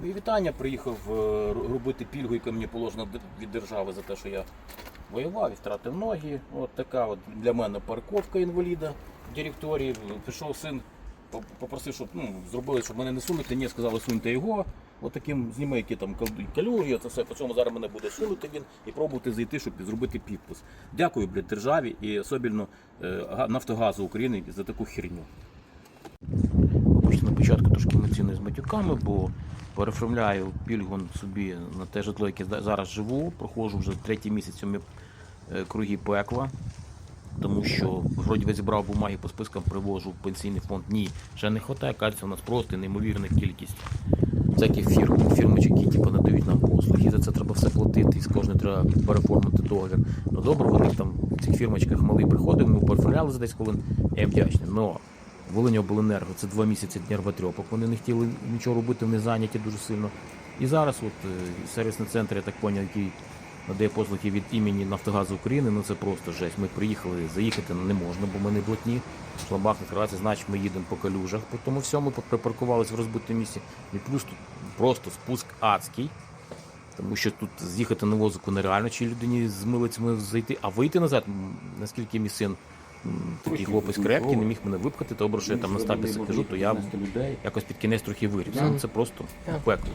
Мої вітання. Приїхав е, робити пільгу, яка мені положена від держави за те, що я воював і втратив ноги. От така от для мене парковка інваліда в директорії. Пішов син, попросив, щоб ну, зробили, щоб мене не сунути. Ні, сказали, суньте його. От таким зніми, які там кал- калюги, це все. По цьому зараз мене буде сунути він і пробувати зайти, щоб зробити підпис. Дякую, блядь, державі і особливо е, Нафтогазу України за таку херню. Вибачте, на початку трошки емоційно з матюками, бо переоформляю пільгу собі на те житло, яке зараз живу. Проходжу вже третій місяць е, круги пекла. Тому що вроді би зібрав бумаги по спискам, привожу в пенсійний фонд. Ні, ще не вистачає. Кажеться, у нас просто неймовірна кількість всяких фірм, фірмочок, які типу, надають нам послуги. За це треба все платити, і з кожної треба переформити договір. Ну добре, вони там в цих фірмочках малий приходив, ми переформляли за 10 хвилин, я вдячний. Но Волинь обленерго це два місяці нервотрьопок. Вони не хотіли нічого робити, вони зайняті дуже сильно. І зараз от е, сервісний центр, я так поняв, який надає послуги від імені Нафтогазу України, ну це просто жесть. Ми приїхали, заїхати не можна, бо ми не блатні. Шламбах накривається, значить ми їдемо по калюжах. По тому всьому припаркувалися в розбитому місці. І плюс тут просто спуск адський. Тому що тут з'їхати на возику нереально, чи людині з милицями зайти, а вийти назад, наскільки мій син такий хлопець крепкий, не міг мене випхати, то що я там на стабі сиджу, то я якось під кінець трохи вирівся. Ну, Це просто пекло.